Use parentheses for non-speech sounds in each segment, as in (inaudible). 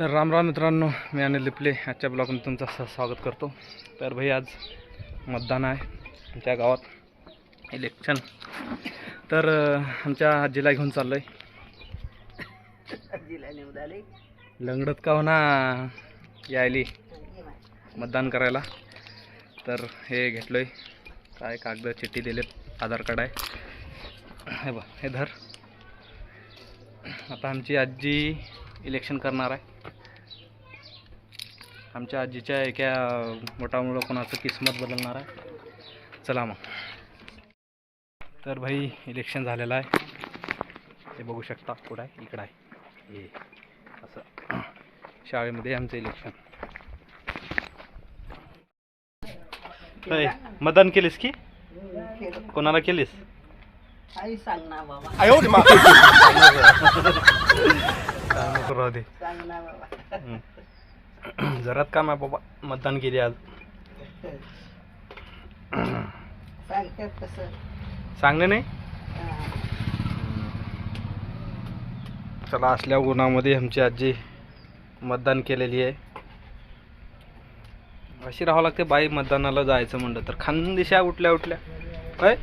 तर राम राम मित्रांनो मी अनिल लिपले. आजच्या ब्लॉगमध्ये तुमचं स्वागत करतो. तर भाई आज मतदान आहे आमच्या गावात. इलेक्शन तर आमच्या आजीला घेऊन चाललो आहे लंगडत का होना? यायली. मतदान करायला. तर हे घेतलो आहे काय कागद चिठ्ठी दिलेत. आधार कार्ड आहे. हे बा हे धर. आता आमची आजी इलेक्शन करणार आहे. आमच्या आजीच्या एका मोठामुळं कोणाचं किस्मत बदलणार आहे. चला मग. तर भाई इलेक्शन झालेलं आहे. ते बघू शकता कुठं आहे इकडं आहे. हे असं. शाळेमध्ये आमचं इलेक्शन मतदान केलीस की? कोणाला केलीस? आई सांग ना बाबा. (laughs) काय दे. बाबा (clears throat) जरात काम आहे बाबा. मतदान केली आज. सांगतात सांगले नाही? चला असल्या गुणामध्ये आमची आजी मतदान केलेली आहे. अशी राहावं लागते बाई मतदानाला जायचं म्हणलं तर. खानदिशा उठल्या उठल्या. काय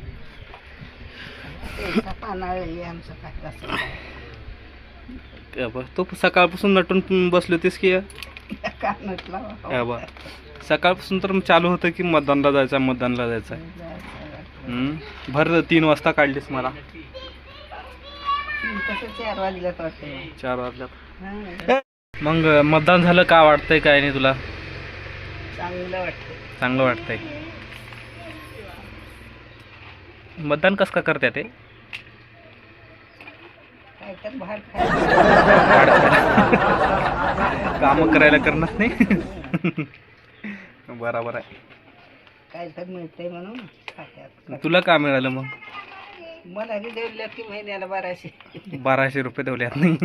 आहे ते तू सकाळपासून नटून बसली होतीस की कानटला या बा सकाळपासून तर चालू होतं की मतदानला जायचं मतदानला जायचं हम्म. भर तीन वाजता काढलीस मला. चार वाजल्यात वाटते. चार वाजल्यात. हा. मग मतदान झालं का वाटतंय काय नाही तुला? चांगलं वाटतं. चांगलं वाटतंय. मतदान कसं का करतात ते काय तर बाहेर काम करायला करणार नाही. बराबर आहे. काय तर मिळतंय म्हणून खात्यात. तुला का मिळालं मग? मला बी देवल्या की महिन्याला बाराशे. बाराशे रुपये जाणार नाही.